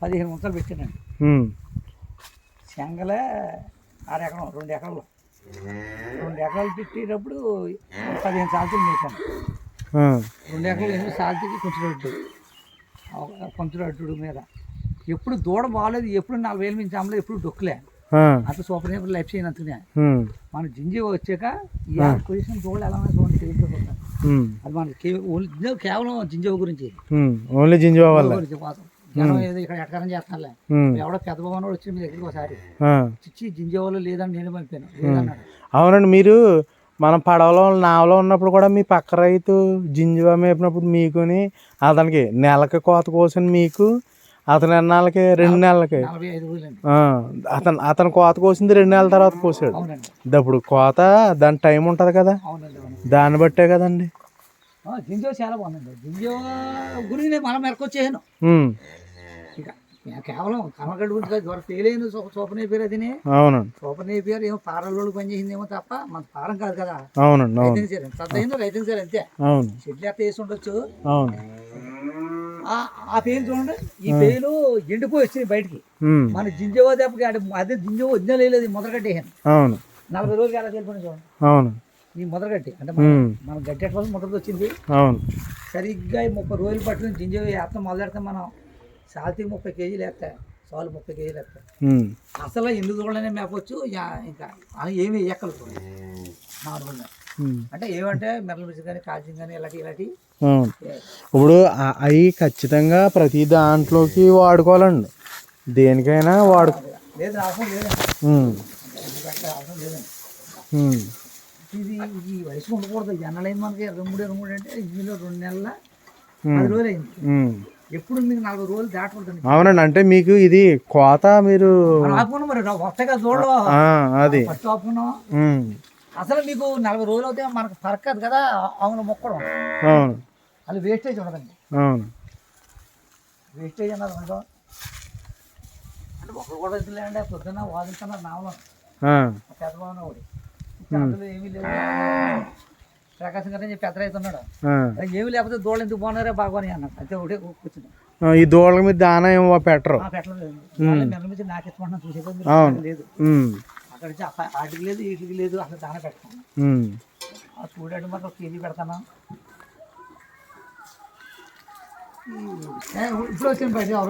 పదిహేను గుంటలు పెట్టానండి. శంగలే ఆరు ఎకరం రెండు ఎకరాలు. రెండు ఎకరాలు పెట్టేటప్పుడు పదిహేను సాల్తీలు మేసాను రెండు ఎకరాలు ఎనిమిది సాల్తీకి కొంచెం కొంచెం మీద. ఎప్పుడు దూడ బాగాలేదు ఎప్పుడు నాలుగు వేలు మించి అమ్మలేదు ఎప్పుడు డొక్కులే. అంత సూపర్ హీపర్ లైఫ్ చేయనంతనే మన జింజి వచ్చాక ఈ పొజిషన్ దూడలు ఎలా చూడండి అది మనకి ఓన్లీ కేవలం జింజవ గురించి. ఓన్లీ జింజువా వల్ల కోసం జనం ఏదో ఇక్కడ ఎటకారం చేస్తానులే. ఎవడో పెద్ద భవన్ వచ్చి మీ దగ్గరికి ఒకసారి. చిచ్చి జింజవాళ్ళు లేదని నేను పంపాను. లేదన్నాడు. అవునండి మీరు మనం పడవలో నావలో ఉన్నప్పుడు కూడా మీ పక్క రైతు జింజువా మేపినప్పుడు మీకుని అతనికి నెలకి కోత కోసిన మీకు. అతని ఎన్నాళ్ళకి? రెండు నెలలకి. అతను అతను కోత కోసింది రెండు నెలల తర్వాత కోసాడు. ఇప్పుడు కోత దాని టైం ఉంటుంది కదా. దాన్ని బట్టే కదండి. జింజో చాలా బాగుందండి. జింజో గురించి నేను మనం మెరకొచ్చేసాను ఇక కేవలం కర్మగడ్డ గురించి కాదు ఎవరు ఫెయిల్ అయిన సూపర్ నేపారు అదినే. అవునండి. సూపర్ నేపారు ఏమో పారలోళ్ళు పనిచేసిందేమో తప్ప మన పారం కాదు కదా. అవునండి అవును. రైతుని సరే అయిందో అంతే. అవును. షెడ్లు ఎత్త వేసి ఉండొచ్చు. అవును. ఆ పేరు చూడండి. ఈ పేరు ఎండిపోయి వచ్చింది బయటికి. మన జింజో దెబ్బకి అదే జింజో వద్ద లేదు మొదలగట్టేసాను అవును. నలభై రోజులు ఎలా తెలిపండి చూడండి. అవును. ఈ మొదలగట్టి అంటే మన గట్టి ఎట్లా మొదలు వచ్చింది. అవును. సరిగ్గా ముప్పై రోజులు పట్టుకుని జింజ వేస్తాం మొదలెడతాం మనం సాల్తీ ముప్పై కేజీలు వేస్తాయి సాలు ముప్పై కేజీలు వేస్తాయి అసలు ఎన్ని దూడలనే మేపొచ్చు. ఇంకా ఏమి ఎక్కలు నార్మల్గా. అంటే ఏమంటే మెరల మిర్చి కానీ కాల్చిన కానీ ఇలాంటి ఇలాంటి ఇప్పుడు అవి ఖచ్చితంగా ప్రతి దాంట్లోకి వాడుకోవాలండి. దేనికైనా వాడు లేదు అవసరం ఎందుకంటే అవసరం లేదండి ఇది ఈ వయసు ఉండకూడదు. ఎన్నలైంది మనకి ఇరవై మూడు ఇరవై మూడు అంటే ఇందులో రెండు నెలల పది రోజులు అయింది. ఎప్పుడు మీకు నలభై రోజులు దాటకూడదండి. అవునండి అంటే మీకు ఇది కోత మీరు ఆపుకున్నాం మరి వస్తాయి కదా చూడడం అది. ఫస్ట్ ఆపుకున్నాం. అసలు మీకు నలభై రోజులు అవుతే మనకు పరకదు కదా అవును మొక్కడం అవును. అది వేస్టేజ్ ఉండదండి. అవును. వేస్టేజ్ అన్నది ఉండదు అంటే ఒకరు కూడా లేదండి పొద్దున్న వాదిస్తున్నారు నావలో పెద్ద ఒకటి ఏమీ లేవు ప్రకాశం గారు చెప్పి పెద్ద రైతు ఉన్నాడు ఆ. ఏమీ లేకపోతే దూడలు ఎందుకు బాగున్నారే బాగోని అన్నాడు. అంతే ఒకటే ఈ దూడల మీద దాన ఏమో పెట్టరు. పెట్టలేదు. నాకు చూసేది. లేదు. అక్కడ లేదు వీటికి లేదు అసలు దాన పెడతాను ఉమ్, ఆ చూడండి ఒక కేజీ పెడతాను. ఇప్పుడు